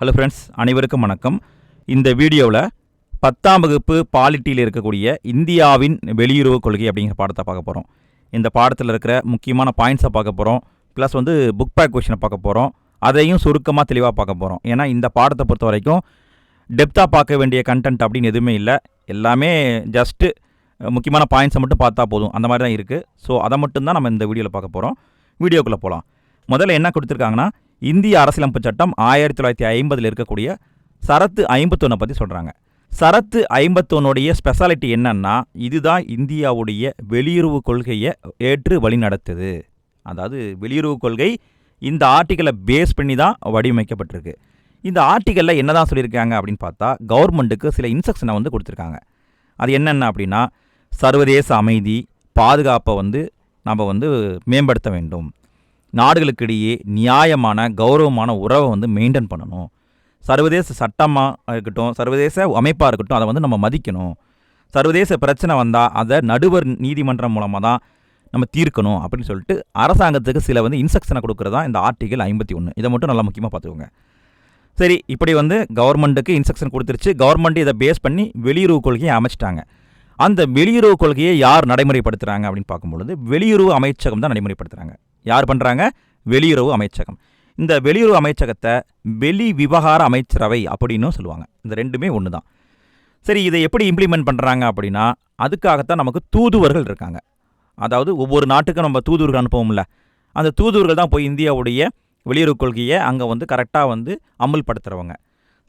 Hello friends அனைவருக்கும் வணக்கம். இந்த வீடியோவில் பத்தாம் வகுப்பு பாலிட்டியில் இருக்கக்கூடிய இந்தியாவின் வெளியுறவு கொள்கை அப்படிங்கிற பாடத்தை பார்க்க போகிறோம் இந்த பாடத்தில் இருக்கிற முக்கியமான பாயிண்ட்ஸை பார்க்க போகிறோம் ப்ளஸ் வந்து புக் பேக் கொஷினை பார்க்க போகிறோம் அதையும் சுருக்கமாக தெளிவாக பார்க்க போகிறோம் ஏன்னா இந்த பாடத்தை பொறுத்த வரைக்கும் டெப்த்தாக பார்க்க வேண்டிய கண்டென்ட் அப்படின்னு எதுவுமே இல்லை. எல்லாமே ஜஸ்ட்டு முக்கியமான பாயிண்ட்ஸை மட்டும் பார்த்தா போதும். அந்த மாதிரி தான் இருக்குது ஸோ அதை மட்டும்தான் நம்ம இந்த வீடியோவில் பார்க்க போகிறோம் வீடியோக்குள்ளே போகலாம் முதல்ல என்ன கொடுத்துருக்காங்கன்னா இந்திய அரசியலமைப்பு சட்டம் ஆயிரத்தி தொள்ளாயிரத்தி ஐம்பதில் இருக்கக்கூடிய சரத்து ஐம்பத்தொன்னை பற்றி சொல்கிறாங்க சரத்து ஐம்பத்தொன்னுடைய ஸ்பெஷாலிட்டி என்னன்னா இதுதான் இந்தியாவுடைய வெளியுறவு கொள்கையை ஏற்று வழிநடத்துது. அதாவது வெளியுறவு கொள்கை இந்த ஆர்டிக்கலை பேஸ் பண்ணி தான் வடிவமைக்கப்பட்டிருக்கு. இந்த ஆர்டிக்கலில் என்ன தான் சொல்லியிருக்காங்க அப்படின்னு பார்த்தா கவர்மெண்ட்டுக்கு சில இன்ஸ்ட்ரக்ஷனை வந்து கொடுத்துருக்காங்க. அது என்னென்ன அப்படின்னா சர்வதேச அமைதி பாதுகாப்பை வந்து நம்ம வந்து மேம்படுத்த வேண்டும். நாடுகளுக்கிடையே நியாயமான கௌரவமான உறவை வந்து மெயின்டைன் பண்ணணும். சர்வதேச சட்டமாக இருக்கட்டும் சர்வதேச அமைப்பாக இருக்கட்டும் அதை வந்து நம்ம மதிக்கணும். சர்வதேச பிரச்சனை வந்தால் அதை நடுவர் நீதிமன்றம் மூலமாக தான் நம்ம தீர்க்கணும் அப்படின்னு சொல்லிட்டு அரசாங்கத்துக்கு சில வந்து இன்ஸ்ட்ரக்ஷனை கொடுக்குறதா இந்த ஆர்டிகல் ஐம்பத்தி ஒன்று இதை மட்டும் நல்லா முக்கியமாக பார்த்துக்கோங்க. சரி இப்படி வந்து கவர்மெண்ட்டுக்கு இன்ஸ்ட்ரக்ஷன் கொடுத்துருச்சு. கவர்மெண்ட் இதை பேஸ் பண்ணி வெளியுறவு கொள்கையை அமைச்சிட்டாங்க. அந்த வெளியுறவு கொள்கையை யார் நடைமுறைப்படுத்துகிறாங்க அப்படின்னு பார்க்கும்பொழுது வெளியுறவு அமைச்சகம் தான் நடைமுறைப்படுத்துகிறாங்க யார் பண்ணுறாங்க வெளியுறவு அமைச்சகம். இந்த வெளியுறவு அமைச்சகத்தை வெளி விவகார அமைச்சரவை அப்படின்னும் சொல்லுவாங்க. இந்த ரெண்டுமே ஒன்று தான் சரி இதை எப்படி இம்ப்ளிமெண்ட் பண்ணுறாங்க அப்படின்னா அதுக்காகத்தான் நமக்கு தூதுவர்கள் இருக்காங்க. அதாவது ஒவ்வொரு நாட்டுக்கும் நம்ம தூதுவர்கள் அனுப்புவோம்ல. அந்த தூதுவர்கள் தான் போய் இந்தியாவுடைய வெளியுறவு கொள்கையை அங்கே வந்து கரெக்டாக வந்து அமல்படுத்துகிறவங்க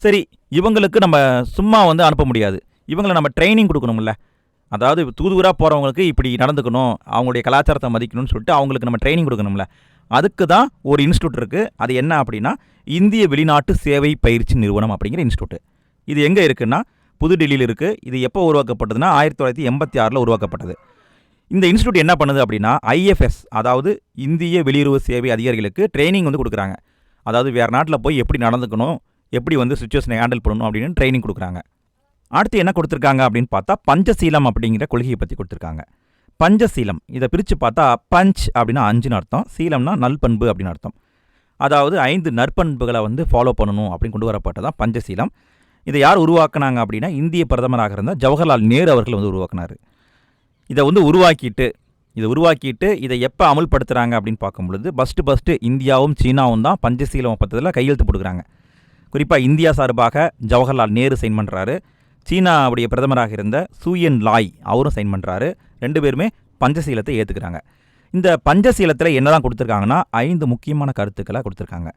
சரி இவங்களுக்கு நம்ம சும்மா வந்து அனுப்ப முடியாது. இவங்களை நம்ம ட்ரைனிங் கொடுக்கணும்ல. அதாவது தூதுவராக போகிறவங்களுக்கு இப்படி நடந்துக்கணும் அவங்களுடைய கலாச்சாரத்தை மதிக்கணும்னு சொல்லிட்டு அவங்களுக்கு நம்ம ட்ரைனிங் கொடுக்கணும்ல. அதுக்கு தான் ஒரு இன்ஸ்டியூட் இருக்குது அது என்ன அப்படின்னா இந்திய வெளிநாட்டு சேவை பயிற்சி நிறுவனம் அப்படிங்கிற இன்ஸ்டியூட் இது எங்கே இருக்குன்னா புதுடெல்லியில் இருக்குது இது எப்போ உருவாக்கப்பட்டதுன்னா ஆயிரத்தி தொள்ளாயிரத்தி எண்பத்தி ஆறில் உருவாக்கப்பட்டது. இந்த இன்ஸ்டியூட் என்ன பண்ணுது அப்படின்னா ஐஎஃப்எஸ் அதாவது இந்திய வெளியுறவு சேவை அதிகாரிகளுக்கு ட்ரைனிங் வந்து கொடுக்குறாங்க. அதாவது வேறு நாட்டில் போய் எப்படி நடந்துக்கணும் எப்படி வந்து சுச்சுவேஷனை ஹேண்டில் பண்ணணும் அப்படின்னு ட்ரைனிங் கொடுக்குறாங்க. அடுத்து என்ன கொடுத்துருக்காங்க அப்படின்னு பார்த்தா பஞ்சசீலம் அப்படிங்கிற கொள்கையை பற்றி கொடுத்துருக்காங்க. பஞ்சசீலம் இதை பிரித்து பார்த்தா பஞ்ச் அப்படின்னா அஞ்சுன்னு அர்த்தம் சீலம்னா நல்பண்பு அப்படின்னு அர்த்தம். அதாவது ஐந்து நற்பண்புகளை வந்து ஃபாலோ பண்ணணும் அப்படின்னு கொண்டு வரப்பட்டதான் பஞ்சசீலம். இதை யார் உருவாக்குனாங்க அப்படின்னா இந்திய பிரதமராக இருந்தால் ஜவஹர்லால் நேரு அவர்கள் வந்து உருவாக்குனார். இதை வந்து உருவாக்கிட்டு இதை உருவாக்கிட்டு இதை எப்போ அமல்படுத்துகிறாங்க அப்படின்னு பார்க்கும்பொழுது ஃபஸ்ட்டு ஃபஸ்ட்டு இந்தியாவும் சீனாவும் தான் பஞ்சசீலம் ஒப்பந்தத்தில் கையெழுத்து போட்டுக்கிறாங்க. குறிப்பாக இந்தியா சார்பாக ஜவஹர்லால் நேரு சைன் பண்ணுறாரு சீனாவுடைய பிரதமராக இருந்த சூயன் லாய் அவரும் சைன் பண்ணுறாரு ரெண்டு பேருமே பஞ்சசீலத்தை ஏற்றுக்கிறாங்க இந்த பஞ்சசீலத்தில் என்ன தான் கொடுத்துருக்காங்கன்னா ஐந்து முக்கியமான கருத்துக்களை கொடுத்துருக்காங்க.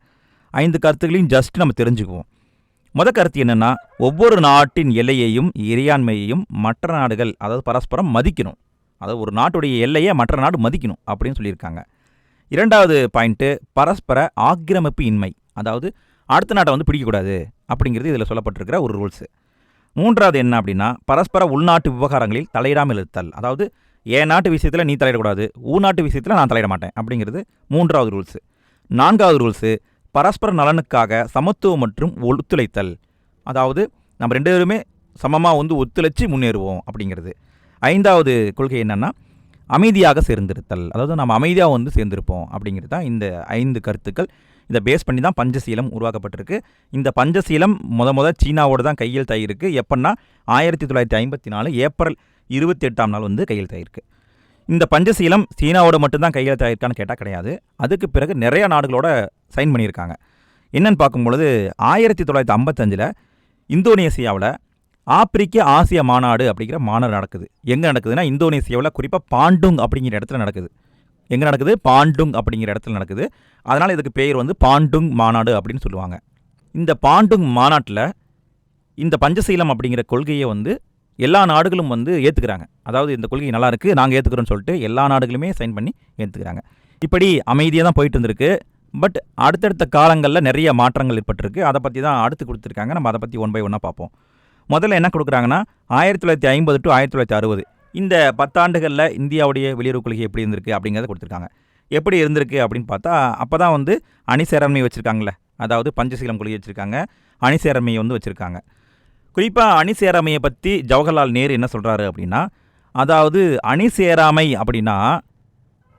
ஐந்து கருத்துக்களையும் ஜஸ்ட் நம்ம தெரிஞ்சுக்குவோம். முத கருத்து என்னென்னா ஒவ்வொரு நாட்டின் எல்லையையும் இறையாண்மையையும் மற்ற நாடுகள் அதாவது பரஸ்பரம் மதிக்கணும். அதாவது ஒரு நாட்டுடைய எல்லையை மற்ற நாடு மதிக்கணும் அப்படின்னு சொல்லியிருக்காங்க. இரண்டாவது பாயிண்ட்டு பரஸ்பர ஆக்கிரமிப்பு இன்மை அதாவது அடுத்த நாட்டை வந்து பிடிக்கக்கூடாது அப்படிங்கிறது இதில் சொல்லப்பட்டிருக்கிற ஒரு ரூல்ஸு. மூன்றாவது என்ன அப்படின்னா பரஸ்பர உள்நாட்டு விவகாரங்களில் தலையிடாமல் இருத்தல். அதாவது என் நாட்டு விஷயத்தில் நீ தலையிடக்கூடாது ஊ நாட்டு விஷயத்தில் நான் தலையிட மாட்டேன் அப்படிங்கிறது மூன்றாவது ரூல்ஸு நான்காவது ரூல்ஸு பரஸ்பர நலனுக்காக சமத்துவம் மற்றும் ஒத்துழைத்தல். அதாவது நம்ம ரெண்டு பேருமே சமமாக வந்து ஒத்துழைச்சி முன்னேறுவோம் அப்படிங்கிறது. ஐந்தாவது கொள்கை என்னென்னா அமைதியாக சேர்ந்திருத்தல். அதாவது நம்ம அமைதியாக வந்து சேர்ந்திருப்போம் அப்படிங்கிறது தான் இந்த ஐந்து கருத்துக்கள். இதை பேஸ் பண்ணி தான் பஞ்சசீலம் உருவாக்கப்பட்டிருக்கு. இந்த பஞ்சசீலம் முத முத சீனாவோட தான் கையெழுத்தாயிருக்கு எப்படின்னா ஆயிரத்தி தொள்ளாயிரத்தி ஐம்பத்தி நாலு ஏப்ரல் இருபத்தி எட்டாம் நாள் வந்து கையெழுத்தாயிருக்கு இந்த பஞ்சசீலம் சீனாவோட மட்டும்தான் கையெழுத்தாயிருக்கான்னு கேட்டால் கிடையாது. அதுக்கு பிறகு நிறைய நாடுகளோட சைன் பண்ணியிருக்காங்க. என்னன்னு பார்க்கும்பொழுது ஆயிரத்தி தொள்ளாயிரத்தி ஐம்பத்தஞ்சில் இந்தோனேசியாவில் ஆப்பிரிக்க ஆசிய மாநாடு அப்படிங்கிற மாநாடு நடக்குது. எங்கே நடக்குதுன்னா இந்தோனேசியாவில் குறிப்பாக பாண்டுங் அப்படிங்கிற இடத்துல நடக்குது. எங்கே நடக்குது? பாண்டுங் அப்படிங்கிற இடத்துல நடக்குது. அதனால் இதுக்கு பெயர் வந்து பாண்டுங் மாநாடு அப்படின்னு சொல்லுவாங்க. இந்த பாண்டுங் மாநாட்டில் இந்த பஞ்சசீலம் அப்படிங்கிற கொள்கையை வந்து எல்லா நாடுகளும் வந்து ஏற்றுக்கிறாங்க அதாவது இந்த கொள்கை நல்லா இருக்குது நாங்கள் ஏற்றுக்கிறோன்னு சொல்லிட்டு எல்லா நாடுகளுமே சைன் பண்ணி ஏற்றுக்கிறாங்க இப்படி அமைதியாக தான் போயிட்டு இருந்திருக்கு. பட் அடுத்தடுத்த காலங்களில் நிறைய மாற்றங்கள் ஏற்பட்டிருக்கு. அதை பற்றி தான் அடுத்து கொடுத்துருக்காங்க. நம்ம அதை பற்றி ஒன் பை ஒன்னாக பார்ப்போம். முதல்ல என்ன கொடுக்குறாங்கன்னா ஆயிரத்தி தொள்ளாயிரத்தி ஐம்பது டு ஆயிரத்தி தொள்ளாயிரத்தி அறுபது இந்த பத்தாண்டுகளில் இந்தியாவுடைய வெளியுறவு கொள்கை எப்படி இருந்திருக்கு அப்படிங்கிறத கொடுத்துருக்காங்க. எப்படி இருந்திருக்கு அப்படின்னு பார்த்தா அப்போ தான் வந்து அணிசேரன்மை வச்சுருக்காங்களே அதாவது பஞ்சசீலம் கொள்கை வச்சுருக்காங்க அணிசேரமையை வந்து வச்சுருக்காங்க. குறிப்பாக அணிசேராமையை பற்றி ஜவஹர்லால் நேரு என்ன சொல்கிறாரு அப்படின்னா அதாவது அணி சேராமை அப்படின்னா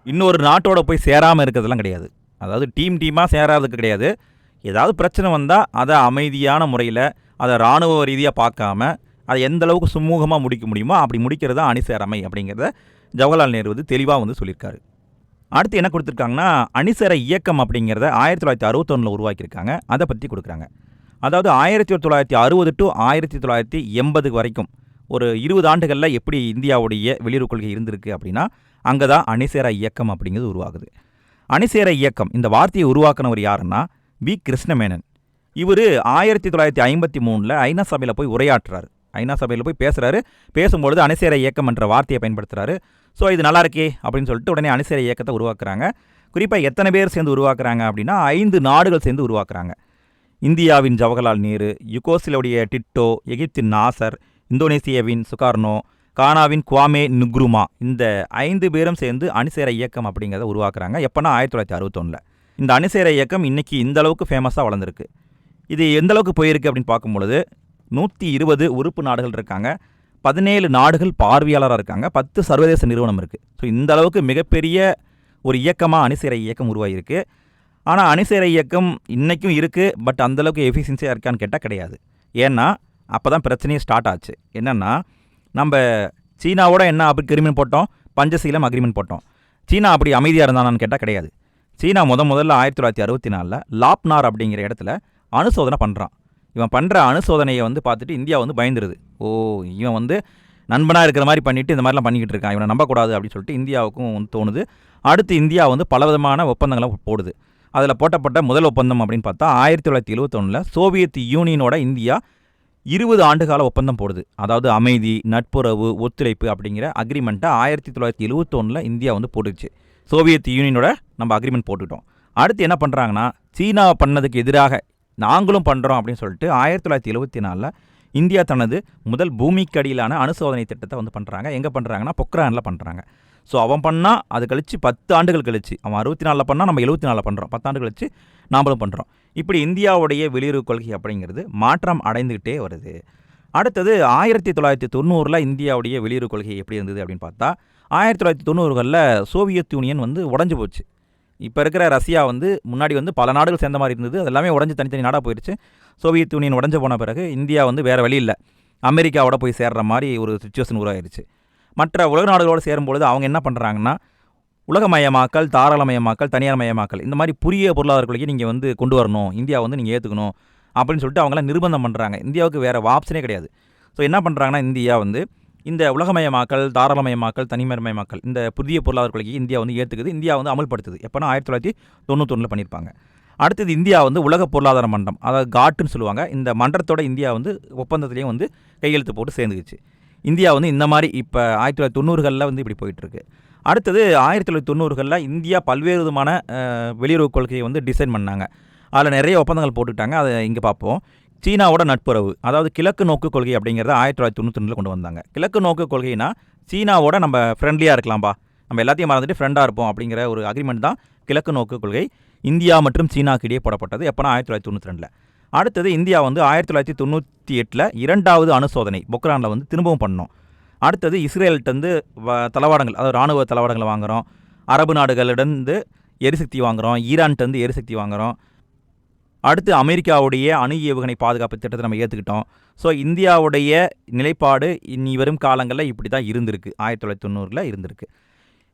இன்னொரு நாட்டோட போய் சேராமல் இருக்கிறதெல்லாம் கிடையாது. அதாவது டீம் டீமாக சேராததுக்கு கிடையாது. ஏதாவது பிரச்சனை வந்தால் அதை அமைதியான முறையில் அதை இராணுவ ரீதியாக பார்க்காம அதை எந்த அளவுக்கு சுமூகமாக முடிக்க முடியுமோ அப்படி முடிக்கிறது தான் அணிசேரமை அப்படிங்கிறத ஜவஹர்லால் நேரு வந்து தெளிவாக வந்து சொல்லியிருக்காரு. அடுத்து என்ன கொடுத்துருக்காங்கன்னா அணிசேர இயக்கம் அப்படிங்கிறத ஆயிரத்தி தொள்ளாயிரத்தி அறுபத்தொன்னில் உருவாக்கியிருக்காங்க. அதை பற்றி கொடுக்குறாங்க. அதாவது ஆயிரத்தி தொள்ளாயிரத்தி அறுபது டு ஆயிரத்தி தொள்ளாயிரத்தி எண்பது வரைக்கும் ஒரு இருபது ஆண்டுகளில் எப்படி இந்தியாவுடைய வெளியுறவு கொள்கை இருந்திருக்கு அப்படின்னா அங்கே தான் அணிசேர இயக்கம் அப்படிங்கிறது உருவாகுது. அணிசேர இயக்கம் இந்த வார்த்தையை உருவாக்குனவர் யாருன்னா வி கிருஷ்ணமேனன். இவர் ஆயிரத்தி தொள்ளாயிரத்தி ஐம்பத்தி மூணில் ஐநா சபையில் போய் உரையாற்றுறாரு. ஐநா சபையில் போய் பேசுகிறாரு பேசும்பொழுது அணுசேர இயக்கம் என்ற வார்த்தையை பயன்படுத்துகிறாரு ஸோ இது நல்லா இருக்கே அப்படின்னு சொல்லிட்டு உடனே அணிசேர இயக்கத்தை உருவாக்குறாங்க. குறிப்பாக எத்தனை பேர் சேர்ந்து உருவாக்குறாங்க அப்படின்னா ஐந்து நாடுகள் சேர்ந்து உருவாக்குறாங்க. இந்தியாவின் ஜவஹர்லால் நேரு யுகோசிலவுடைய டிட்டோ எகிப்தின் நாசர் இந்தோனேசியாவின் சுகார்னோ கானாவின் குவாமே நுக்ருமா இந்த ஐந்து பேரும் சேர்ந்து அணிசேர இயக்கம் அப்படிங்கிறத உருவாக்குறாங்க. எப்போனா ஆயிரத்தி தொள்ளாயிரத்தி அறுபத்தொன்னில். இந்த அணிசேர இயக்கம் இன்றைக்கி இந்த அளவுக்கு ஃபேமஸாக வளர்ந்துருக்கு. இது எந்த அளவுக்கு போயிருக்கு அப்படின்னு பார்க்கும்பொழுது நூற்றி இருபது உறுப்பு நாடுகள் இருக்காங்க. பதினேழு நாடுகள் பார்வையாளராக இருக்காங்க. பத்து சர்வதேச நிறுவனம் இருக்குது ஸோ இந்த அளவுக்கு மிகப்பெரிய ஒரு இயக்கமாக அணிசேர இயக்கம் உருவாகியிருக்கு ஆனால் அணிசேர இயக்கம் இன்றைக்கும் இருக்குது பட் அந்தளவுக்கு எஃபிஷியன்சியாக இருக்கான்னு கேட்டால் கிடையாது. ஏன்னா அப்போ தான் பிரச்சனையே ஸ்டார்ட் ஆச்சு. என்னென்னா நம்ம சீனாவோட என்ன அக்ரிமெண்ட் போட்டோம்? பஞ்சசீலம் அக்ரிமெண்ட் போட்டோம். சீனா அப்படி அமைதியாக இருந்தானான்னு கேட்டால் கிடையாது. சீனா முத முதல்ல ஆயிரத்தி தொள்ளாயிரத்தி அறுபத்தி நாலில் லாப்னார் அப்படிங்கிற இடத்துல அனுசோதனை பண்ணுறான் இவன் பண்ணுற அணுசோதனையை வந்து பார்த்துட்டு இந்தியா வந்து பயந்துருது. ஓ இவன் வந்து நண்பனாக இருக்கிற மாதிரி பண்ணிட்டு இந்த மாதிரிலாம் பண்ணிக்கிட்டு இருக்கான். இவனை நம்பக்கூடாது அப்படின்னு சொல்லிட்டு இந்தியாவுக்கும் வந்து தோணுது. அடுத்து இந்தியா வந்து பலவிதமான ஒப்பந்தங்களை போடுது. அதில் போட்டப்பட்ட முதல் ஒப்பந்தம் அப்படின்னு பார்த்தா ஆயிரத்தி தொள்ளாயிரத்தி எழுபத்தொன்னில் சோவியத் யூனியனோட இந்தியா இருபது ஆண்டுகால ஒப்பந்தம் போடுது. அதாவது அமைதி நட்புறவு ஒத்துழைப்பு அப்படிங்கிற அக்ரிமெண்ட்டை ஆயிரத்தி தொள்ளாயிரத்தி எழுவத்தொன்னில் இந்தியா வந்து போட்டுச்சு சோவியத் யூனியனோட நம்ம அக்ரிமெண்ட் போட்டுக்கிட்டோம். அடுத்து என்ன பண்ணுறாங்கன்னா சீனா பண்ணதுக்கு எதிராக நாங்களும் பண்ணுறோம் அப்படின்னு சொல்லிட்டு ஆயிரத்தி தொள்ளாயிரத்தி எழுபத்தி நாலில் இந்தியா தனது முதல் பூமிக்கு அடியிலான அணுசோதனை திட்டத்தை வந்து பண்ணுறாங்க எங்கே பண்ணுறாங்கன்னா பொக்ரானில் பண்ணுறாங்க ஸோ அவன் பண்ணால் அது கழித்து பத்து ஆண்டுகள் கழிச்சு அவன் அறுபத்தி நாலில் பண்ணால் நம்ம எழுபத்தி நாலில் பண்ணுறோம் பத்தாண்டு கழிச்சு நாமளும் பண்ணுறோம் இப்படி இந்தியாவுடைய வெளியுறவு கொள்கை அப்படிங்கிறது மாற்றம் அடைந்துக்கிட்டே வருது. அடுத்தது ஆயிரத்தி தொள்ளாயிரத்தி தொண்ணூறில் இந்தியாவுடைய வெளியுறவு கொள்கை எப்படி இருந்தது அப்படின்னு பார்த்தா ஆயிரத்தி தொள்ளாயிரத்தி தொண்ணூறுகளில் சோவியத் யூனியன் வந்து உடஞ்சி போச்சு. இப்போ இருக்கிற ரஷ்யா வந்து முன்னாடி வந்து பல நாடுகள் சேர்ந்த மாதிரி இருந்தது. அது எல்லாமே உடஞ்சி தனித்தனி நாடாக போயிடுச்சு சோவியத் யூனியன் உடஞ்சு போன பிறகு இந்தியா வந்து வேறு வழி இல்லை. அமெரிக்காவோட போய் சேர்ற மாதிரி ஒரு சுச்சுவேஷன் உருவாயிருச்சு. மற்ற உலக நாடுகளோடு சேரும்பொழுது அவங்க என்ன பண்ணுறாங்கன்னா உலகமயமாக்கல் தாராளமயமாக்கல் தனியார் மயமாக்கல் இந்த மாதிரி புரிய பொருளாதார கொள்கையை நீங்கள் வந்து கொண்டு வரணும். இந்தியா வந்து நீங்கள் ஏற்றுக்கணும் அப்படின்னு சொல்லிட்டு அவங்களாம் நிர்பந்தம் பண்ணுறாங்க இந்தியாவுக்கு வேறு ஆப்ஷனே கிடையாது. ஸோ என்ன பண்ணுறாங்கன்னா இந்தியா வந்து இந்த உலகமயமாக்கல் தாராளமயமாக்கல் தனிமயமயமாக்கல் இந்த புதிய பொருளாதார கொள்கையை இந்தியா வந்து ஏற்றுக்குது இந்தியா வந்து அமல்படுத்துது. எப்போனா ஆயிரத்தி தொள்ளாயிரத்தி தொண்ணூத்தொன்னில் பண்ணியிருப்பாங்க அடுத்தது இந்தியா வந்து உலக பொருளாதார மன்றம் அதாவது காட்டுன்னு சொல்லுவாங்க. இந்த மன்றத்தோட இந்தியா வந்து ஒப்பந்தத்துலேயும் வந்து கையெழுத்து போட்டு சேர்ந்துக்குச்சு. இந்தியா வந்து இந்த மாதிரி இப்போ ஆயிரத்தி தொள்ளாயிரத்தி தொண்ணூறுகளில் வந்து இப்படி போயிட்டுருக்கு. அடுத்தது ஆயிரத்தி தொள்ளாயிரத்தி தொண்ணூறுகளில் இந்தியா பல்வேறு விதமான வெளியுறவு கொள்கையை வந்து டிசைன் பண்ணாங்க. அதில் நிறைய ஒப்பந்தங்கள் போட்டுக்கிட்டாங்க அதை இங்கே பார்ப்போம். சீனாவோட நட்புறவு அதாவது கிழக்கு நோக்கு கொள்கை அப்படிங்கிறத ஆயிரத்தி தொள்ளாயிரத்தி தொண்ணூத்தொன்னில் கொண்டு வந்தாங்க. கிழக்கு நோக்கு கொள்கைனா சீனாவோட நம்ம ஃப்ரெண்ட்லியாக இருக்கலாம்பா. நம்ம எல்லாத்தையும் மறந்துட்டு ஃப்ரெண்டாக இருப்போம் அப்படிங்கிற ஒரு அக்ரிமெண்ட் தான் கிழக்கு நோக்கு கொள்கை. இந்தியா மற்றும் சீனாக்கு இடையே போடப்பட்டது எப்போனா ஆயிரத்தி தொள்ளாயிரத்தி தொண்ணூற்றி ரெண்டில். அடுத்தது இந்தியா வந்து ஆயிரத்தி தொள்ளாயிரத்தி தொண்ணூற்றி எட்டில் இரண்டாவது அணுசோதனை பொக்ரானில் வந்து திரும்பவும் பண்ணோம். அடுத்தது இஸ்ரேல்கிட்டருந்து வ தளவாடங்கள் அதாவது இராணுவ தளவாடங்களை வாங்குகிறோம் அரபு நாடுகளிடந்து எரிசக்தி வாங்குகிறோம் ஈரான்கிட்டருந்து எரிசக்தி வாங்குகிறோம் அடுத்து அமெரிக்காவுடைய அணு ஏவுகணை பாதுகாப்பு திட்டத்தை நம்ம ஏற்றுக்கிட்டோம் ஸோ இந்தியாவுடைய நிலைப்பாடு இனி வரும் காலங்களில் இப்படி தான் இருந்திருக்கு. ஆயிரத்தி தொள்ளாயிரத்தி தொண்ணூறில் இருந்திருக்கு.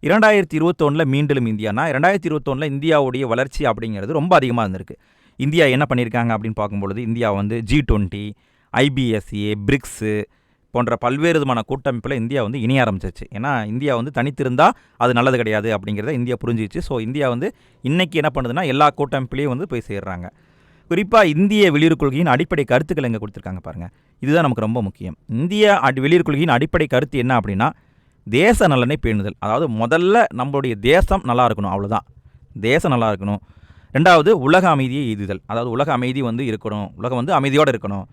இரண்டாயிரத்தி இருபத்தொன்னில் மீண்டும் இந்தியானா? ரெண்டாயிரத்தி இருபத்தொன்னில் இந்தியாவுடைய வளர்ச்சி அப்படிங்கிறது ரொம்ப அதிகமாக இருந்திருக்கு. இந்தியா என்ன பண்ணியிருக்காங்க அப்படின்னு பார்க்கும்பொழுது இந்தியா வந்து ஜி டுவெண்ட்டி ஐபிஎஸ்ஏ பிரிக்ஸு போன்ற பல்வேறு விதமான கூட்டமைப்பில் இந்தியா வந்து இணைய ஆரம்பிச்சிச்சு ஏன்னா இந்தியா வந்து தனித்திருந்தால் அது நல்லது கிடையாது அப்படிங்கிறத இந்தியா புரிஞ்சிச்சு ஸோ இந்தியா வந்து இன்றைக்கி என்ன பண்ணுதுன்னா எல்லா கூட்டமைப்புலேயும் வந்து போய் சேர்றாங்க. குறிப்பாக இந்திய வெளியுறவு கொள்கையின் அடிப்படை கருத்துக்கள் எங்கே கொடுத்துருக்காங்க பாருங்கள் இதுதான் நமக்கு ரொம்ப முக்கியம். இந்திய அடி வெளியுறவு கொள்கையின் அடிப்படை கருத்து என்ன அப்படின்னா தேச நலனை பேணுதல். அதாவது முதல்ல நம்மளுடைய தேசம் நல்லா இருக்கணும் அவ்வளோதான் தேசம் நல்லா இருக்கணும். ரெண்டாவது உலக அமைதியை எய்துதல். அதாவது உலக அமைதி வந்து இருக்கணும். உலகம் வந்து அமைதியோடு இருக்கணும்.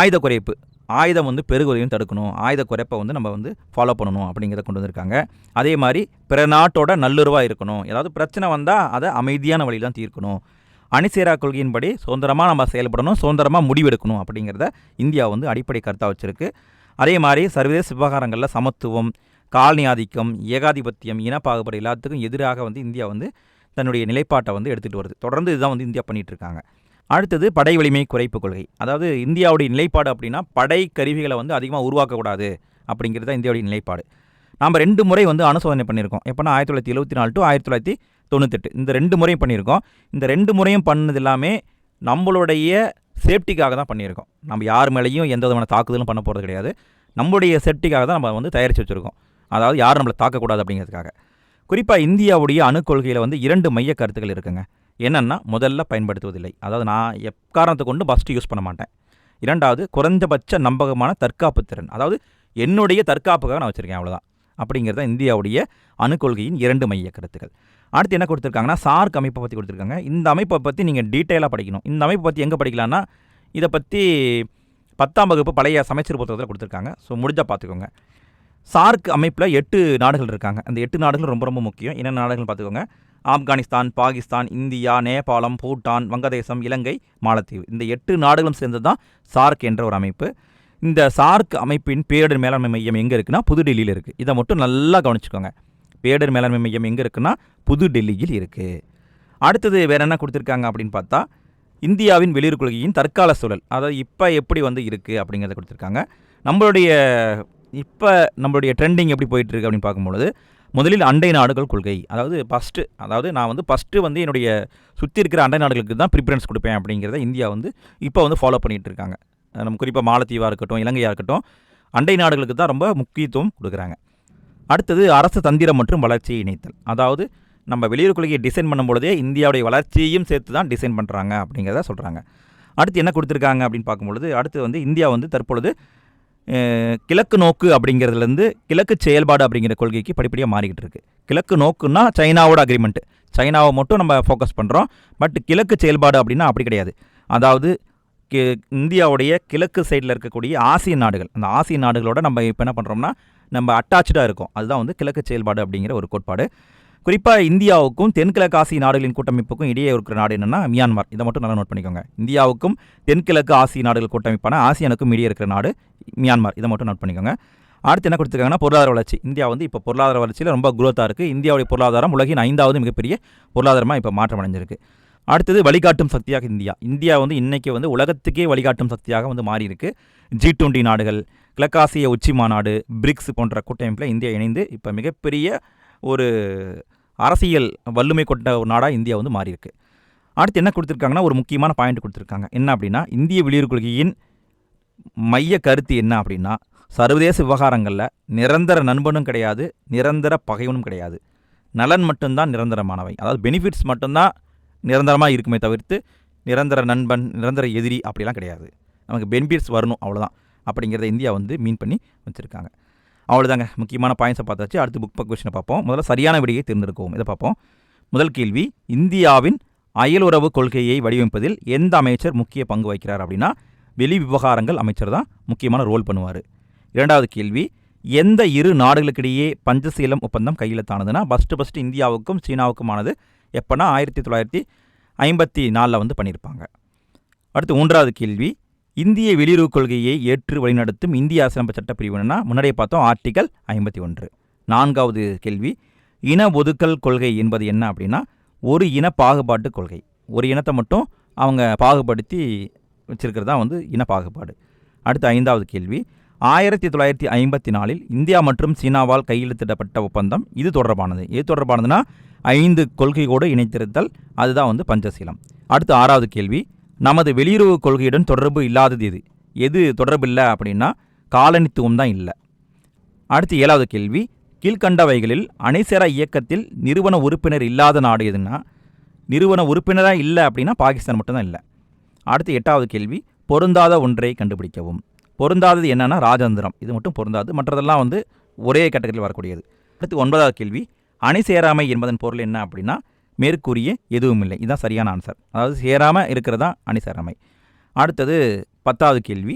ஆயுத குறைப்பு. ஆயுதம் வந்து பெருகுவதையும் தடுக்கணும். ஆயுத குறைப்பை வந்து நம்ம வந்து ஃபாலோ பண்ணணும் அப்படிங்கிறத கொண்டு வந்திருக்காங்க. அதே மாதிரி பிற நாட்டோட நல்லுறவாக இருக்கணும். ஏதாவது பிரச்சனை வந்தால் அதை அமைதியான வழியில் தான் தீர்க்கணும். அணிசேரா கொள்கையின்படி சுதந்திரமாக நம்ம செயல்படணும் சுதந்திரமாக முடிவெடுக்கணும் அப்படிங்கிறத இந்தியா வந்து அடிப்படை கருத்தாக வச்சுருக்கு. அதே மாதிரி சர்வதேச விவகாரங்களில் சமத்துவம் காலனி ஆதிக்கம் ஏகாதிபத்தியம் இனப்பாகுபாடு எல்லாத்துக்கும் எதிராக வந்து இந்தியா வந்து தன்னுடைய நிலைப்பாட்டை வந்து எடுத்துகிட்டு வருது. தொடர்ந்து இதுதான் வந்து இந்தியா பண்ணிகிட்ருக்காங்க இருக்காங்க. அடுத்தது படை வலிமை குறைப்பு கொள்கை. அதாவது இந்தியாவுடைய நிலைப்பாடு அப்படின்னா படை கருவிகளை வந்து அதிகமாக உருவாக்கக்கூடாது அப்படிங்கிறது தான் இந்தியாவுடைய நிலைப்பாடு. நாம் ரெண்டு முறை வந்து அனுசோதனை பண்ணியிருக்கோம். எப்போனா ஆயிரத்தி தொள்ளாயிரத்தி எழுபத்தி நாலு டு ஆயிரத்தி தொள்ளாயிரத்தி தொண்ணூத்தெட்டு. இந்த ரெண்டு முறையும் பண்ணியிருக்கோம். இந்த ரெண்டு முறையும் பண்ணது எல்லாமே நம்மளுடைய சேஃப்டிக்காக தான் பண்ணியிருக்கோம். நம்ம யார் மேலேயும் எந்த விதமான தாக்குதலும் பண்ண போகிறது கிடையாது. நம்மளுடைய சேஃப்டிக்காக தான் நம்ம வந்து தயாரித்து வச்சுருக்கோம். அதாவது யாரும் நம்மளை தாக்கக்கூடாது அப்படிங்கிறதுக்காக. குறிப்பாக இந்தியாவுடைய அணுக்கொள்கையில் வந்து இரண்டு மைய கருத்துக்கள் இருக்குங்க. என்னென்னா முதல்ல பயன்படுத்துவதில்லை. அதாவது நான் எக்காரணத்தை கொண்டு பஸ்ட்டு யூஸ் பண்ண மாட்டேன். இரண்டாவது குறைந்தபட்ச நம்பகமான தற்காப்பு திறன். அதாவது என்னுடைய தற்காப்புக்காக நான் வச்சுருக்கேன் அவ்வளோதான் அப்படிங்கிறது தான் இந்தியாவுடைய அணுக்கொள்கையின் இரண்டு மைய கருத்துக்கள். அடுத்து என்ன கொடுத்துருக்காங்கன்னா சார்க் அமைப்பை பற்றி கொடுத்துருக்காங்க. இந்த அமைப்பை பற்றி நீங்கள் டீட்டெயிலாக படிக்கணும். இந்த அமைப்பை பற்றி எங்கே படிக்கலான்னா இதை பற்றி பத்தாம் வகுப்பு பழைய சமைச்சர் புத்தகத்தில் கொடுத்துருக்காங்க. ஸோ முடிஞ்சால் பார்த்துக்கோங்க. சார்க் அமைப்பில் எட்டு நாடுகள் இருக்காங்க. அந்த எட்டு நாடுகள் ரொம்ப ரொம்ப முக்கியம். என்னென்ன நாடுகள் பார்த்துக்கோங்க? ஆப்கானிஸ்தான் பாகிஸ்தான் இந்தியா நேபாளம் பூட்டான் வங்கதேசம் இலங்கை மாலத்தீவு. இந்த எட்டு நாடுகளும் சேர்ந்தது தான் சார்க் என்ற ஒரு அமைப்பு. இந்த சார்க் அமைப்பின் பேரிடர் மேலாண்மை மையம் எங்கே இருக்குன்னா புதுடெல்லியில் இருக்குது இதை மட்டும் நல்லா கவனிச்சுக்கோங்க. பேரிடர் மேலாண்மை மையம் எங்கே இருக்குன்னா புதுடெல்லியில் இருக்குது அடுத்தது வேறு என்ன கொடுத்துருக்காங்க அப்படின்னு பார்த்தா இந்தியாவின் வெளியுறவு கொள்கையின் தற்கால சூழல். அதாவது இப்போ எப்படி வந்து இருக்குது அப்படிங்கிறத கொடுத்துருக்காங்க. நம்மளுடைய இப்போ நம்மளுடைய ட்ரெண்டிங் எப்படி போயிட்டுருக்கு அப்படின்னு பார்க்கும்பொழுது முதலில் அண்டை நாடுகள் கொள்கை. அதாவது ஃபஸ்ட்டு அதாவது நான் வந்து ஃபஸ்ட்டு வந்து என்னுடைய சுற்றி இருக்கிற அண்டை நாடுகளுக்கு தான் ப்ரிஃபரன்ஸ் கொடுப்பேன் அப்படிங்கிறத இந்தியா வந்து இப்போ வந்து ஃபாலோ பண்ணிகிட்டு இருக்காங்க. நம்ம குறிப்பாக மாலத்தீவாக இருக்கட்டும் இலங்கையாக இருக்கட்டும் அண்டை நாடுகளுக்கு தான் ரொம்ப முக்கியத்துவம் கொடுக்குறாங்க. அடுத்தது அரசு தந்திரம் மற்றும் வளர்ச்சியை இணைத்தல். அதாவது நம்ம வெளியுறவு கொள்கையை டிசைன் பண்ணும்பொழுதே இந்தியாவுடைய வளர்ச்சியையும் சேர்த்து தான் டிசைன் பண்ணுறாங்க அப்படிங்கிறத சொல்கிறாங்க அடுத்து என்ன கொடுத்துருக்காங்க அப்படின்னு பார்க்கும்பொழுது அடுத்து வந்து இந்தியா வந்து தற்பொழுது கிழக்கு நோக்கு அப்படிங்கிறதுலேருந்து கிழக்கு செயல்பாடு அப்படிங்கிற கொள்கைக்கு படிப்படியாக மாறிக்கிட்டு இருக்குது கிழக்கு நோக்குன்னா சைனாவோட அக்ரிமெண்ட்டு சைனாவை மட்டும் நம்ம ஃபோக்கஸ் பண்ணுறோம் பட் கிழக்கு செயல்பாடு அப்படின்னா அப்படி கிடையாது. அதாவது கி- இந்தியாவுடைய கிழக்கு சைடில் இருக்கக்கூடிய ஆசிய நாடுகள் அந்த ஆசிய நாடுகளோட நம்ம இப்போ என்ன பண்ணுறோம்னா நம்ம அட்டாச்சாக இருக்கோம். அதுதான் வந்து கிழக்கு செயல்பாடு அப்படிங்கிற ஒரு கோட்பாடு. குறிப்பாக இந்தியாவுக்கும் தென்கிழக்கு ஆசிய நாடுகளின் கூட்டமைப்புக்கும் இடையே இருக்கிற நாடு என்னென்னா மியான்மர். இதை மட்டும் நல்லா நோட் பண்ணிக்கோங்க. இந்தியாவுக்கும் தென்கிழக்கு ஆசிய நாடுகள் கூட்டமைப்பான ஆசியானுக்கும் இடையே இருக்கிற நாடு மியான்மர். இதை மட்டும் நோட் பண்ணிக்கோங்க. அடுத்து என்ன கொடுத்துருக்காங்கன்னா பொருளாதார வளர்ச்சி. இந்தியா வந்து இப்போ பொருளாதார வளர்ச்சியில் ரொம்ப குரோத்தாக இருக்குது இந்தியாவுடைய பொருளாதாரம் உலகின் ஐந்தாவது மிகப்பெரிய பொருளாதாரமாக இப்போ மாற்றம் அடைஞ்சிருக்கு அடுத்தது வழிகாட்டும் சக்தியாக இந்தியா. இந்தியா வந்து இன்றைக்கி வந்து உலகத்துக்கே வழிகாட்டும் சக்தியாக வந்து மாறி இருக்கு ஜி டுவெண்ட்டி நாடுகள் கிழக்காசிய உச்சி மாநாடு பிரிக்ஸ் போன்ற கூட்டமைப்பில் இந்தியா இணைந்து இப்போ மிகப்பெரிய ஒரு அரசியல் வல்லுமை கொண்ட ஒரு நாடாக இந்தியா வந்து மாறியிருக்கு. அடுத்து என்ன கொடுத்துருக்காங்கன்னா ஒரு முக்கியமான பாயிண்ட் கொடுத்துருக்காங்க. என்ன அப்படின்னா இந்திய வெளியுறவு கொள்கையின் மைய கருத்து என்ன அப்படின்னா சர்வதேச விவகாரங்களில் நிரந்தர நண்பனும் கிடையாது நிரந்தர பகைவனும் கிடையாது. நலன் மட்டும்தான் நிரந்தரமானவை. அதாவது பெனிஃபிட்ஸ் மட்டும்தான் நிரந்தரமாக இருக்குமே தவிர்த்து நிரந்தர நண்பன் நிரந்தர எதிரி அப்படிலாம் கிடையாது. நமக்கு பெனிஃபிட்ஸ் வரணும் அவ்வளோதான் அப்படிங்கிறத இந்தியா வந்து மீன் பண்ணி வச்சுருக்காங்க. அவ்வளோதாங்க முக்கியமான பாயிண்ட்ஸை பார்த்தாச்சு. அடுத்து புக் பக் பார்ப்போம். முதல்ல சரியான விடையை தேர்ந்தெடுக்கவும். இதை பார்ப்போம். முதல் கேள்வி இந்தியாவின் அயலுறவு கொள்கையை வடிவமைப்பதில் எந்த அமைச்சர் முக்கிய பங்கு வகிக்கிறார் அப்படின்னா வெளி விவகாரங்கள் அமைச்சர் தான் முக்கியமான ரோல் பண்ணுவார். இரண்டாவது கேள்வி எந்த இரு நாடுகளுக்கிடையே பஞ்சசீலம் ஒப்பந்தம் கையெழுத்தானதுன்னா ஃபஸ்ட்டு ஃபஸ்ட்டு இந்தியாவுக்கும் சீனாவுக்குமானது எப்போனா ஆயிரத்தி தொள்ளாயிரத்தி ஐம்பத்தி நாலில் வந்து பண்ணியிருப்பாங்க அடுத்து மூன்றாவது கேள்வி இந்திய வெளியுறவு கொள்கையை ஏற்று வழிநடத்தும் இந்திய அரசியலமைப்பு சட்டப்பிரிவு முன்னாடியே பார்த்தோம் ஆர்டிகல் ஐம்பத்தி ஒன்று. நான்காவது கேள்வி இன ஒதுக்கல் கொள்கை என்பது என்ன அப்படின்னா ஒரு இன பாகுபாட்டு கொள்கை. ஒரு இனத்தை மட்டும் அவங்க பாகுபடுத்தி வச்சிருக்கிறது தான் வந்து இன பாகுபாடு. அடுத்து ஐந்தாவது கேள்வி ஆயிரத்தி தொள்ளாயிரத்தி ஐம்பத்தி நாலில் இந்தியா மற்றும் சீனாவால் கையெழுத்திடப்பட்ட ஒப்பந்தம் இது தொடர்பானது. எது தொடர்பானதுன்னா ஐந்து கொள்கையோடு இணைத்திருத்தல் அதுதான் வந்து பஞ்சசீலம். அடுத்து ஆறாவது கேள்வி நமது வெளியுறவு கொள்கையுடன் தொடர்பு இல்லாதது எது? எது தொடர்பு இல்லை அப்படின்னா காலனித்துவம் தான் இல்லை. அடுத்து ஏழாவது கேள்வி கீழ்கண்டவைகளில் அணைசேரா இயக்கத்தில் நிறுவன உறுப்பினர் இல்லாத நாடு எதுன்னா? நிறுவன உறுப்பினராக இல்லை அப்படின்னா பாகிஸ்தான் மட்டும்தான் இல்லை. அடுத்து எட்டாவது கேள்வி பொருந்தாத ஒன்றை கண்டுபிடிக்கவும். பொருந்தாதது என்னென்னா ராஜந்திரம் இது மட்டும் பொருந்தாது. மற்றதெல்லாம் வந்து ஒரே கேட்டகரியில் வரக்கூடியது. அடுத்து ஒன்பதாவது கேள்வி அணி சேராமை என்பதன் பொருள் என்ன அப்படின்னா மேற்கூறிய எதுவும் இல்லை இதுதான் சரியான ஆன்சர் அதாவது சேராமல் இருக்கிறதா அணி அடுத்தது பத்தாவது கேள்வி.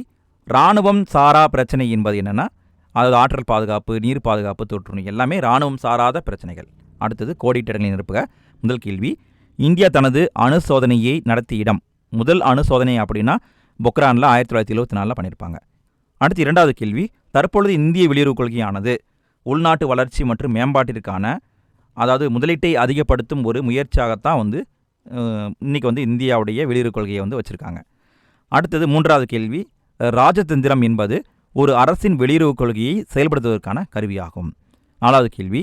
இராணுவம் சாரா பிரச்சனை என்பது என்னென்னா அதாவது ஆற்றல் பாதுகாப்பு நீர் பாதுகாப்பு தொற்று எல்லாமே இராணுவம் சாராத பிரச்சனைகள். அடுத்தது கோடிட்டிடங்களை நிரப்புக. முதல் கேள்வி இந்தியா தனது அணு சோதனையை நடத்திய இடம். முதல் அணு சோதனை அப்படின்னா பொக்ரானில் ஆயிரத்தி தொள்ளாயிரத்தி எழுபத்தி நாலில் பண்ணியிருப்பாங்க அடுத்து இரண்டாவது கேள்வி தற்பொழுது இந்திய வெளியுறவு கொள்கையானது உள்நாட்டு வளர்ச்சி மற்றும் மேம்பாட்டிற்கான அதாவது முதலீட்டை அதிகப்படுத்தும் ஒரு முயற்சியாகத்தான் வந்து இன்றைக்கி வந்து இந்தியாவுடைய வெளியுறவு கொள்கையை வந்து வச்சுருக்காங்க. அடுத்தது மூன்றாவது கேள்வி ராஜதந்திரம் என்பது ஒரு அரசின் வெளியுறவு கொள்கையை செயல்படுத்துவதற்கான கருவியாகும். நாலாவது கேள்வி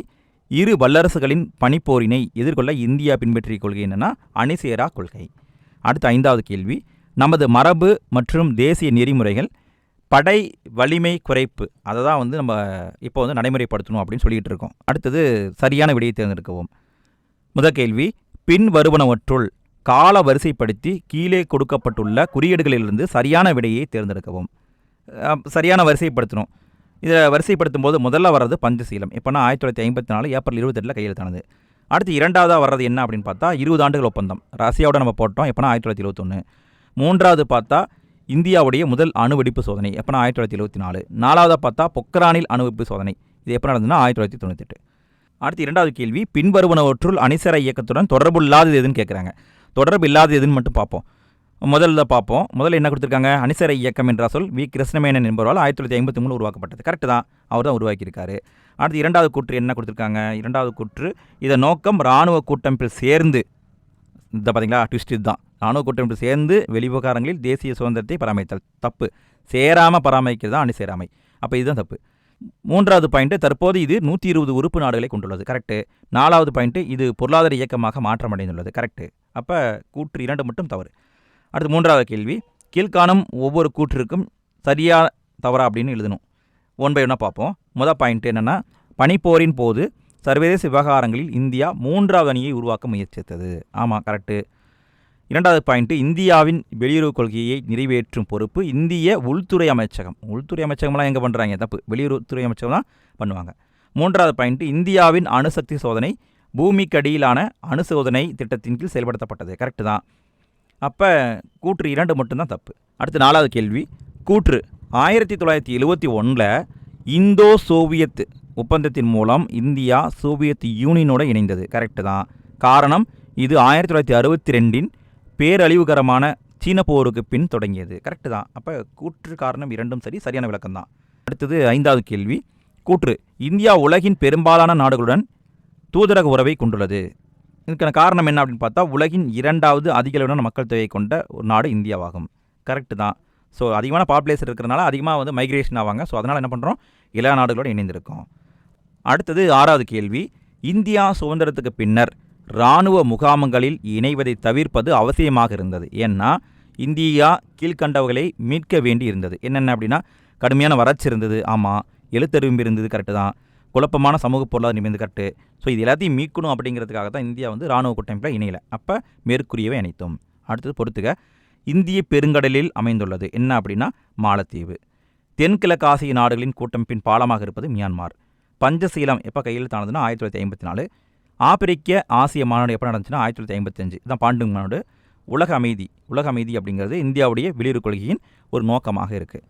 இரு வல்லரசுகளின் பனிப்போரினை எதிர்கொள்ள இந்தியா பின்பற்றிய கொள்கை என்னென்னா அணிசேரா கொள்கை. அடுத்த ஐந்தாவது கேள்வி நமது மரபு மற்றும் தேசிய நெறிமுறைகள் படை வலிமை குறைப்பு. அதை தான் வந்து நம்ம இப்போ வந்து நடைமுறைப்படுத்தணும் அப்படின்னு சொல்லிகிட்டு இருக்கோம். அடுத்தது சரியான விடையை தேர்ந்தெடுக்கவும். முதல் கேள்வி பின் வருவனவற்றுள் கால வரிசைப்படுத்தி கீழே கொடுக்கப்பட்டுள்ள குறியீடுகளிலிருந்து சரியான விடையை தேர்ந்தெடுக்கவும். சரியான வரிசைப்படுத்தணும். இதை வரிசைப்படுத்தும் போது முதல்ல வர்றது பஞ்சசீலம். எப்போனா ஆயிரத்தி தொள்ளாயிரத்தி ஐம்பத்தி நாலு ஏப்ரல் இருபத்தெட்டில் கையெழுத்தானது. அடுத்து இரண்டாவதாக வர்றது என்ன அப்படின்னு பார்த்தா இருபது ஆண்டுகள் ஒப்பந்தம். ரஷ்யாவோட நம்ம போட்டோம். எப்போனா ஆயிரத்தி தொள்ளாயிரத்தி இருபத்தொன்று மூன்றாவது பார்த்தா இந்தியாவுடைய முதல் அணுவெடிப்பு சோதனை எப்போனா ஆயிரத்தி தொள்ளாயிரத்தி எழுபத்தி நாலு. நாலாவதாக பார்த்தா பொக்ரானில் அணுவெடிப்பு சோதனை. இது எப்போ நடந்ததுன்னா ஆயிரத்தி தொள்ளாயிரத்தி தொண்ணூத்தெட்டு அடுத்து இரண்டாவது கேள்வி பின்வருவனவற்றுள் அணிசர இயக்கத்துடன் தொடர்பு இல்லாதது எதுன்னு கேட்குறாங்க தொடர்பு இல்லாதது எதுன்னு மட்டும் பார்ப்போம். முதல்ல பார்ப்போம். முதல்ல என்ன கொடுத்துருக்காங்க? அணிசர இயக்கம் என்ற சொல் வி. கிருஷ்ணமேனன் என்பவரால் ஆயிரத்தி தொள்ளாயிரத்தி ஐம்பத்தி மூணு உருவாக்கப்பட்டது. கரெக்டு தான். அவர் தான் உருவாக்கியிருக்காரு. அடுத்து இரண்டாவது கூற்று என்ன கொடுத்துருக்காங்க? இரண்டாவது கூற்று இதன் நோக்கம் இராணுவ கூட்டமைப்பில் சேர்ந்து இந்த பார்த்தீங்களா? ட்விஸ்ட் இதுதான். இராணுவ கூட்டமைப்பு சேர்ந்து வெளிவிவகாரங்களில் தேசிய சுதந்திரத்தை பராமரித்தல். தப்பு. சேராமல் பராமரிக்கிறது தான் அணி சேராமை அப்போ இதுதான் தப்பு. மூன்றாவது பாயிண்ட்டு தற்போது இது நூற்றி இருபது உறுப்பு நாடுகளை கொண்டுள்ளது. கரெக்டு நாலாவது பாயிண்ட்டு இது பொருளாதார இயக்கமாக மாற்றமடைந்துள்ளது. கரெக்டு அப்போ கூற்று இரண்டு மட்டும் தவறு. அடுத்து மூன்றாவது கேள்வி. கீழ்காணும் ஒவ்வொரு கூற்றிற்கும் சரியா தவறா அப்படின்னு எழுதணும். ஒன் பை ஒன்னாக பார்ப்போம். முதல் பாயிண்ட் என்னென்னா பனிப்போரின் போது சர்வதேச விவகாரங்களில் இந்தியா மூன்றாவது அணியை உருவாக்க முயற்சித்தது. ஆமாம் கரெக்டு இரண்டாவது பாயிண்ட்டு இந்தியாவின் வெளியுறவு கொள்கையை நிறைவேற்றும் பொறுப்பு இந்திய உள்துறை அமைச்சகம். உள்துறை அமைச்சகம்லாம் எங்கே பண்ணுறாங்க தப்பு. வெளியுறவுத்துறை அமைச்சகம் தான் பண்ணுவாங்க. மூன்றாவது பாயிண்ட்டு இந்தியாவின் அணுசக்தி சோதனை பூமிக்கடியிலான அணு சோதனை திட்டத்தின் கீழ் செயல்படுத்தப்பட்டது. கரெக்டு தான். அப்போ கூற்று இரண்டு மட்டும்தான் தப்பு. அடுத்து நாலாவது கேள்வி. கூற்று ஆயிரத்தி தொள்ளாயிரத்தி எழுபத்தி ஒன்றில் இந்தோ சோவியத் ஒப்பந்தத்தின் மூலம் இந்தியா சோவியத் யூனியனோட இணைந்தது. கரெக்டு தான். காரணம் இது ஆயிரத்தி தொள்ளாயிரத்தி அறுபத்தி ரெண்டின் பேரழிவுகரமான சீன போருக்கு பின் தொடங்கியது. கரெக்டு தான். அப்போ கூற்று காரணம் இரண்டும் சரி சரியான விளக்கம் தான். அடுத்தது ஐந்தாவது கேள்வி. கூற்று இந்தியா உலகின் பெரும்பாலான நாடுகளுடன் தூதரக உறவை கொண்டுள்ளது. இதுக்கான காரணம் என்ன அப்படின்னு பார்த்தா உலகின் இரண்டாவது அதிகளவிலான மக்கள் தொகையை கொண்ட ஒரு நாடு இந்தியாவாகும். கரெக்டு தான். ஸோ அதிகமான பாப்புலேஷன் இருக்கிறனால அதிகமாக வந்து மைக்ரேஷன் ஆவாங்க. ஸோ அதனால் என்ன பண்ணுறோம் எல்லா நாடுகளோடு இணைந்திருக்கோம். அடுத்தது ஆறாவது கேள்வி. இந்தியா சுதந்திரத்துக்கு பின்னர் இராணுவ முகாம்களில் இணைவதை தவிர்ப்பது அவசியமாக இருந்தது ஏன்னா இந்தியா கீழ்கண்டவர்களை மீட்க வேண்டி இருந்தது என்னென்ன அப்படின்னா கடுமையான வறட்சி இருந்தது. ஆமாம் எழுத்தறிவு இருந்தது கரெக்டு தான். குழப்பமான சமூக பொருளாதார நிமிந்து கரெக்டு ஸோ இது எல்லாத்தையும் மீட்கணும் அப்படிங்கிறதுக்காக தான் இந்தியா வந்து இராணுவ கூட்டமைப்பில் இணையலை. அப்போ மேற்கூறியவை இணைத்தோம் அடுத்தது பொறுத்துக இந்திய பெருங்கடலில் அமைந்துள்ளது. என்ன அப்படின்னா மாலத்தீவு. தென்கிழக்கு ஆசிய நாடுகளின் கூட்டமைப்பின் பாலமாக இருப்பது மியான்மார். பஞ்சசீலம் எப்போ கையெழுத்தானதுன்னா ஆயிரத்தி தொள்ளாயிரத்தி ஐம்பத்தி நாலு. ஆப்பிரிக்க ஆசிய மாநாடு எப்போ நடந்துச்சுன்னா ஆயிரத்தி தொள்ளாயிரத்தி ஐம்பத்தஞ்சு இதான் பாண்டுங் மாநாடு உலக அமைதி. உலக அமைதி அப்படிங்கிறது இந்தியாவுடைய வெளியுறவு கொள்கையின் ஒரு நோக்கமாக இருக்குது